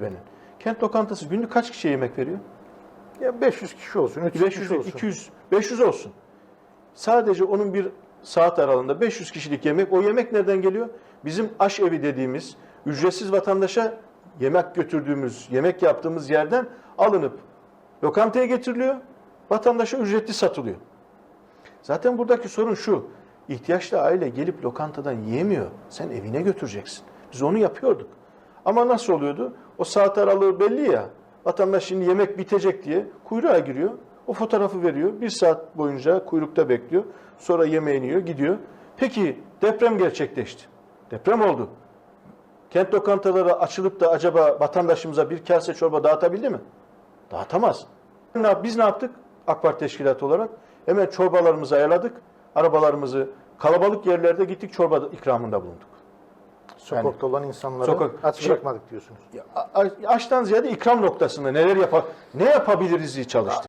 benim. Kent lokantası günlük kaç kişiye yemek veriyor? Ya 500 kişi olsun, 300 500, kişi olsun. 200, 500 olsun. Sadece onun bir saat aralığında 500 kişilik yemek. O yemek nereden geliyor? Bizim aş evi dediğimiz ücretsiz vatandaşa yemek götürdüğümüz, yemek yaptığımız yerden alınıp lokantaya getiriliyor. Vatandaşa ücretli satılıyor. Zaten buradaki sorun şu. ihtiyaçlı aile gelip lokantadan yiyemiyor. Sen evine götüreceksin. Biz onu yapıyorduk. Ama nasıl oluyordu? O saat aralığı belli ya. Vatandaş şimdi yemek bitecek diye kuyruğa giriyor. O fotoğrafı veriyor. Bir saat boyunca kuyrukta bekliyor. Sonra yemeğini yiyor, gidiyor. Peki deprem gerçekleşti. Deprem oldu. Kent lokantaları açılıp da acaba vatandaşımıza bir kase çorba dağıtabildi mi? Dağıtamaz. Biz ne yaptık? AK Parti teşkilatı olarak hemen çorbalarımızı ayarladık. Arabalarımızı kalabalık yerlerde gittik çorba ikramında bulunduk. Sokakta olan insanları Sokak- aç Şey- bırakmadık diyorsunuz. Açtan ziyade ikram noktasında neler yapar, ne yapabiliriz diye çalıştık.